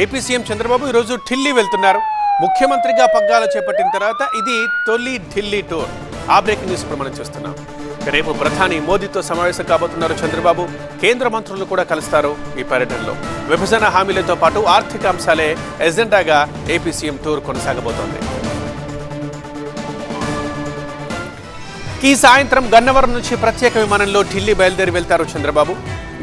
AP CM Chandrababu ఈరోజు ఢిల్లీ వెళ్తున్నారు. ముఖ్యమంత్రిగా పగ్గాలు చేపట్టిన తర్వాత ఇది తొలి ఢిల్లీ టూర్. ఆ బ్రేకింగ్ న్యూస్ ఇప్పుడు మనం చూస్తున్నాం రేపు ప్రధాని మోదీతో సమావేశం కాబోతున్నారు చంద్రబాబు. కేంద్ర మంత్రులను కూడా కలుస్తారు ఈ పర్యటనలో. విభజన హామీలతో పాటు ఆర్థిక అంశాలే ఎజెండాగా ఏపీ సీఎం టూర్ కొనసాగబోతోంది. ఈ సాయంత్రం గన్నవరం నుంచి ప్రత్యేక విమానంలో ఢిల్లీ బయలుదేరి వెళ్తారు చంద్రబాబు.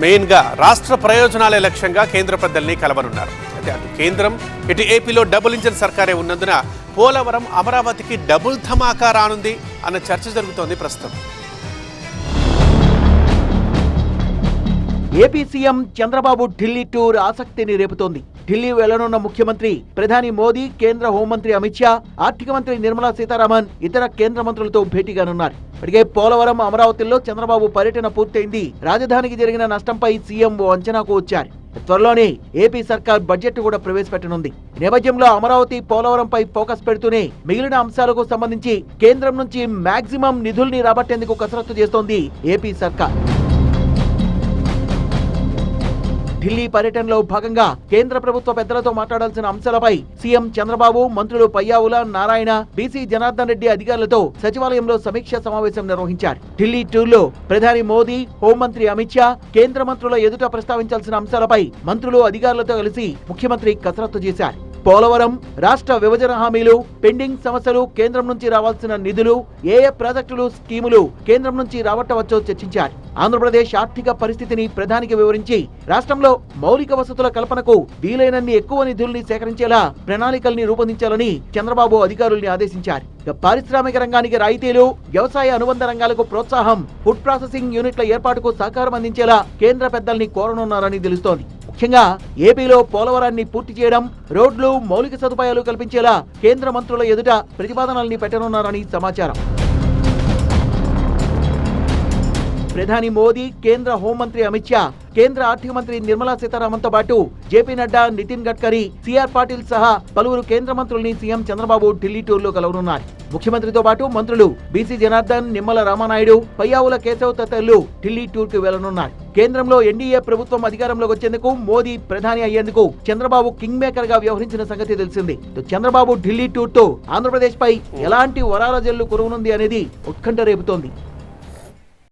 మెయిన్గా రాష్ట్ర ప్రయోజనాలే లక్ష్యంగా కేంద్ర పెద్దల్ని కలవనున్నారు. అయితే అటు కేంద్రం ఇటు ఏపీలో డబుల్ ఇంజన్ సర్కారే ఉన్నందున పోలవరం అమరావతికి డబుల్ ధమాకా రానుంది అన్న చర్చ జరుగుతోంది ప్రస్తుతం. AP CM Chandrababu Delhi tour ఆసక్తిని రేపుతోంది. ఢిల్లీ వెళ్ళనున్న ముఖ్యమంత్రి ప్రధాని మోదీ కేంద్ర హోంమంత్రి అమిత్ షా ఆర్థిక మంత్రి నిర్మలా సీతారామన్ ఇతర కేంద్ర మంత్రులతో భేటీగానున్నారు. ఇప్పటికే పోలవరం అమరావతిలో చంద్రబాబు పర్యటన పూర్తయింది. రాజధానికి జరిగిన నష్టంపై సీఎం ఓ అంచనాకు వచ్చారు. త్వరలోనే ఏపీ సర్కార్ బడ్జెట్ కూడా ప్రవేశపెట్టనుంది. నేపథ్యంలో అమరావతి పోలవరంపై ఫోకస్ పెడుతూనే మిగిలిన అంశాలకు సంబంధించి కేంద్రం నుంచి మాక్సిమం నిధుల్ని రాబట్టేందుకు కసరత్తు చేస్తోంది ఏపీ సర్కార్. ఢిల్లీ పర్యటనలో భాగంగా కేంద్ర ప్రభుత్వ పెద్దలతో మాట్లాడాల్సిన అంశాలపై సీఎం చంద్రబాబు మంత్రులు పయ్యావుల నారాయణ బీసీ జనార్దన్ రెడ్డి అధికారులతో సచివాలయంలో సమీక్ష సమావేశం నిర్వహించారు. ఢిల్లీ టూర్లో ప్రధాని మోదీ హోంమంత్రి అమిత్ షా కేంద్ర మంత్రుల ఎదుట ప్రస్తావించాల్సిన అంశాలపై మంత్రులు అధికారులతో కలిసి ముఖ్యమంత్రి కసరత్తు చేశారు. పోలవరం రాష్ట్ర విభజన హామీలు పెండింగ్ సమస్యలు కేంద్రం నుంచి రావాల్సిన నిధులు ఏ ఏ ప్రాజెక్టులు స్కీములు కేంద్రం నుంచి రాబట్టవచ్చో చర్చించారు. ఆంధ్రప్రదేశ్ ఆర్థిక పరిస్థితిని ప్రధానికి వివరించి రాష్ట్రంలో మౌలిక వసతుల కల్పనకు వీలైనన్ని ఎక్కువ నిధుల్ని సేకరించేలా ప్రణాళికల్ని రూపొందించాలని చంద్రబాబు అధికారుల్ని ఆదేశించారు. పారిశ్రామిక రంగానికి రాయితీలు వ్యవసాయ అనుబంధ రంగాలకు ప్రోత్సాహం ఫుడ్ ప్రాసెసింగ్ యూనిట్ల ఏర్పాటుకు సహకారం అందించేలా కేంద్ర పెద్దల్ని కోరనున్నారని తెలుస్తోంది. ముఖ్యంగా ఏపీలో పోలవరాన్ని పూర్తి చేయడం రోడ్లు మౌలిక సదుపాయాలు కల్పించేలా కేంద్ర మంత్రుల ఎదుట ప్రతిపాదనల్ని పెట్టనున్నారని సమాచారం. ప్రధాని మోదీ కేంద్ర హోంమంత్రి అమిత్ షా కేంద్ర ఆర్థిక మంత్రి నిర్మలా సీతారామన్తో పాటు జేపీ నడ్డా నితిన్ గడ్కరీ సిఆర్ పాటిల్ సహా పలువురు కేంద్ర మంత్రుల్ని సీఎం చంద్రబాబు ఢిల్లీ టూర్లో కలవనున్నారు. ముఖ్యమంత్రితో పాటు మంత్రులు బీసీ జనార్దన్ నిమ్మల రామానాయుడు పయ్యావుల కేశవ్ తదితరులు ఢిల్లీ టూర్కు వెళ్ళనున్నారు. కేంద్రంలో ఎన్డీఏ ప్రభుత్వం అధికారంలోకి వచ్చేందుకు మోదీ ప్రధాని అయ్యేందుకు చంద్రబాబు కింగ్ మేకర్గా వ్యవహరించిన సంగతి తెలిసింది. చంద్రబాబు ఢిల్లీ టూర్తో ఆంధ్రప్రదేశ్ పై ఎలాంటి వరాల జల్లు కురవనుంది అనేది ఉత్కంఠ రేపుతోంది.